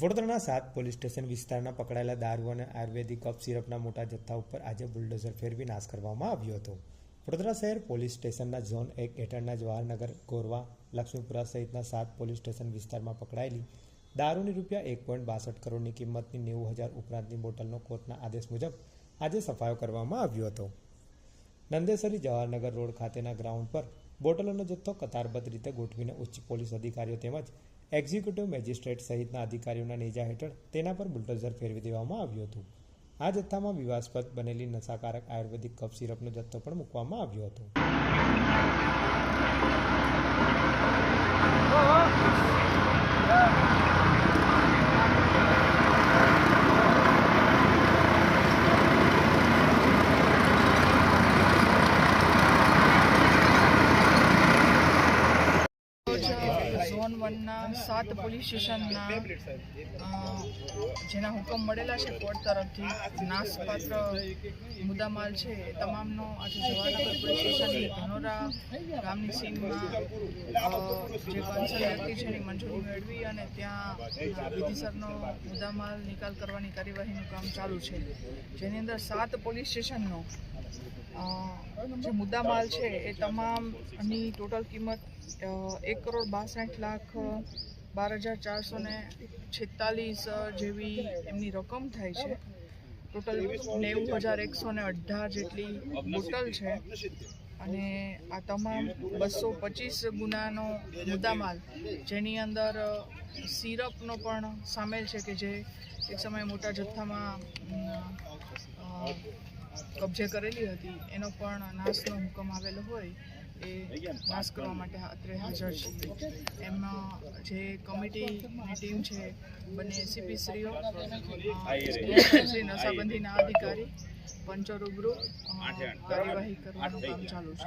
વડોદરાના સાત police station વિસ્તારના પકડાયેલા દારૂ અને આયુર્વેદિક કફ સિરપના મોટા જથ્થા ઉપર આજે બુલડોઝર ફેરવી નાશ કરવામાં આવ્યો હતો. વડોદરા શહેર પોલીસ સ્ટેશનના ઝોન એક હેઠળના જવાહરનગર ગોરવા, લક્ષ્મીપુરા સહિતના સાત પોલીસ સ્ટેશન વિસ્તારમાં પકડાયેલી દારૂની રૂપિયા એક પોઈન્ટ બાસઠ કરોડની કિંમતની નેવું હજાર ઉપરાંતની બોટલનો કોર્ટના આદેશ મુજબ આજે સફાયો કરવામાં આવ્યો હતો. નંદેસરી જવાહરનગર રોડ ખાતેના ગ્રાઉન્ડ પર બોટલોનો જથ્થો કતારબદ્ધ રીતે ગોઠવીને ઉચ્ચ પોલીસ અધિકારીઓ તેમજ એક્ઝિક્યુટિવ મેજિસ્ટ્રેટ સહિતના અધિકારીઓના નેજા હેઠળ તેના પર બુલડોઝર ફેરવી દેવામાં આવ્યું હતું. આ જથ્થામાં વિવાસ્પદ બનેલી નશાકારક આયુર્વેદિક કફ સિરપનો જથ્થો પણ મૂકવામાં આવ્યો હતો. ઝોન વનના સાત પોલીસ સ્ટેશનના જેના હુકમ મળેલા છે કોર્ટ તરફથી, નાશપાત્ર મુદ્દામાલ છે તમામનો આજે જવાનગર પોલીસ સ્ટેશનની ધનોરા ગામની સીમમાં જે કન્સર્ન વ્યક્તિ છે એની મંજૂરી મેળવી અને ત્યાં વિધિસરનો મુદ્દામાલ નિકાલ કરવાની કાર્યવાહીનું કામ ચાલુ છે. જેની અંદર સાત પોલીસ સ્ટેશનનો જે મુદ્દામાલ છે એ તમામની ટોટલ કિંમત એક કરોડ બાસઠ લાખ બાર હજાર ચારસો ને છેતાલીસ જેવી એમની રકમ થાય છે. ટોટલ નેવું હજાર એકસો ને અઢાર જેટલી બોટલ છે. અને આ તમામ બસો પચીસ ગુનાનો મુદ્દામાલ, જેની અંદર સિરપનો પણ સામેલ છે કે જે એક સમયે મોટા જથ્થામાં કબજે કરેલી હતી, એનો પણ નાશનો હુકમ આવેલો હોય એ નાશ કરવા માટે અત્રે હાજર છે. એમાં જે કમિટીની ટીમ છે, બંને એસીપી શ્રીઓ શ્રી નશાબંધીના અધિકારી પંચો રૂબરૂ કાર્યવાહી કરવાનું કામ ચાલુ છે.